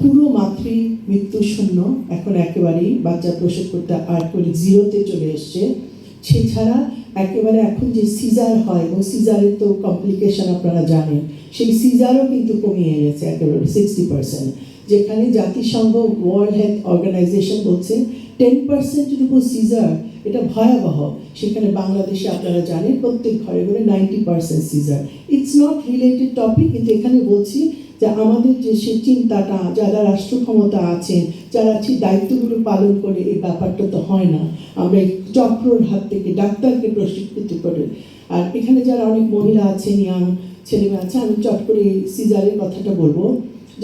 পুরো মাতৃ মৃত্যু শূন্য এখন একেবারেই বাচ্চা প্রসব করতে আর করে জিরোতে চলে এসছে। সেছাড়া একেবারে এখন যে সিজার হয়, এবং সিজারের তো কমপ্লিকেশন আপনারা জানেন, সেই সিজারও কিন্তু কমিয়ে এনেছে একেবারে সিক্সটি পার্সেন্ট যেখানে জাতিসংঘ ওয়ার্ল্ড হেলথ অর্গানাইজেশন বলছে টেন পার্সেন্টের উপর সিজার, এটা ভয়াবহ। সেখানে বাংলাদেশে আপনারা জানেন প্রত্যেক ঘরে ঘরে ninety percent caesar. It's not related topic কিন্তু এখানে বলছি যে আমাদের যে সে চিন্তাটা, যারা রাষ্ট্র ক্ষমতা আছেন, যারা সেই দায়িত্বগুলো পালন করে, এই ব্যাপারটা তো হয় না। আমরা এই চক্রর হাত থেকে ডাক্তারকে প্রশিক্ষিত করে। আর এখানে যারা অনেক মহিলা আছেন ইয়াং ছেলেমেয়ে আছে, আমি চট করে সিজারের কথাটা বলব।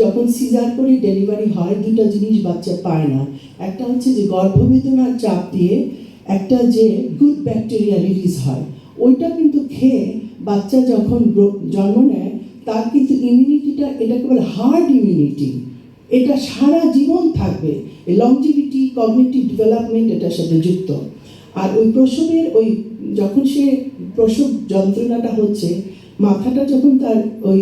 যখন সিজার করে ডেলিভারি হয় দুটো জিনিস বাচ্চা পায় না। একটা হচ্ছে যে গর্ভবেদনার চাপ দিয়ে একটা যে গুড ব্যাকটেরিয়া রিলিজ হয়। ওইটা কিন্তু খেয়ে বাচ্চা যখন জন্ম নেয় তার কিন্তু ইমিউনিটিটা এটাকে বলে হার্ড ইমিউনিটি এটা সারা জীবন থাকবে। লংজিভিটি কগনিটিভ ডেভেলপমেন্ট এটার সাথে যুক্ত। আর ওই প্রসবের, ওই যখন সে প্রসব যন্ত্রণাটা হচ্ছে, মাথাটা যখন তার ওই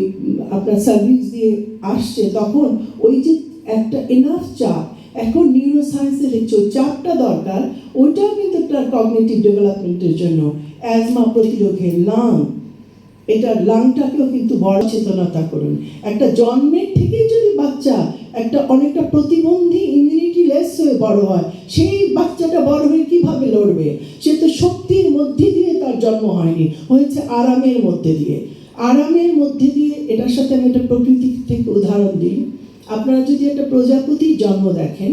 আপনার সার্ভিস দিয়ে আসছে, তখন ওই যে একটা এনাফ চাপ, এখন নিউরো সায়েন্সে দেখছে চাপটা দরকার, ওইটাও কিন্তু তার কগনিটিভ ডেভেলপমেন্টের জন্য। অ্যাজমা প্রতিরোধে লাং এটা লাংটাকেও কিন্তু বড় চেতনতা করুন। একটা জন্মের থেকেই যদি বাচ্চা একটা অনেকটা প্রতিবন্ধী ইমিউনিটি লেস হয়ে বড় হয়, সেই বাচ্চাটা বড় হয়ে কীভাবে লড়বে? সে তো শক্তির মধ্যে দিয়ে তার জন্ম হয়নি, হয়েছে আরামের মধ্যে দিয়ে। আরামের মধ্যে দিয়ে এটার সাথে আমি একটা প্রকৃতি থেকে উদাহরণ দিই। আপনারা যদি একটা প্রজাপতির জন্ম দেখেন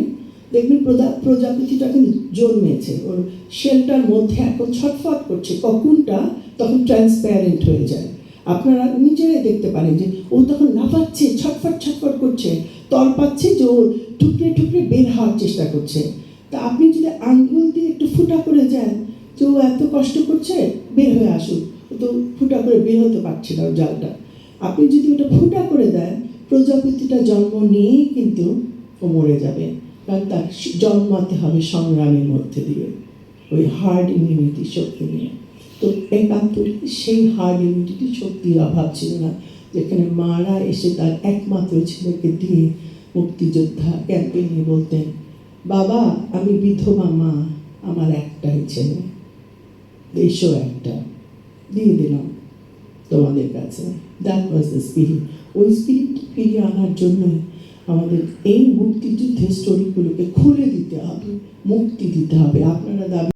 দেখবেন প্রজা- প্রজাপতিটা কিন্তু জন্মেছে। ওর শেলটার মধ্যে এখন ছটফট করছে। কখনটা তখন ট্রান্সপ্যারেন্ট হয়ে যায়। আপনারা নিজেরাই দেখতে পারেন যে ও তখন লাফাচ্ছে ছটফট ছটফট করছে, তল পাচ্ছে যে ও টুকরে টুকরে বের হওয়ার চেষ্টা করছে। তা আপনি যদি আঙ্গুল দিয়ে একটু ফুটা করে যান যে ও এত কষ্ট করছে, বের হয়ে আসুক। ও তো ফুটা করে বের হতে পারছে না ওর জালটা। আপনি যদি ওটা ফুটা করে দেন, প্রজাপতিটা জন্ম নিয়েই কিন্তু ও মরে যাবে। তার জন্মাতে হবে সংগ্রামের মধ্যে দিয়ে, ওই হার্ড ইমিউনিটি শক্তি নিয়ে। তো একাত্তরে সেই হার্ড ইমিউনিটি শক্তির অভাব ছিল না, যেখানে মারা এসে তার একমাত্র ছেলেকে দিয়ে মুক্তিযোদ্ধা ক্যাম্পেইনে বলতেন, বাবা, আমি বিধবা মা, আমার একটাই ছেলে। দেশও একটা, দিয়ে দিলাম তোমাদের কাছে। দ্যাট ওয়াজ দ্য স্পিরিট ওই স্পিরিট ফিরিয়ে আনার জন্যই আমাদের এই মুক্তিযুদ্ধের স্টোরিগুলোকে খুলে দিতে হবে মুক্তি দিতে হবে। আপনারা দাবি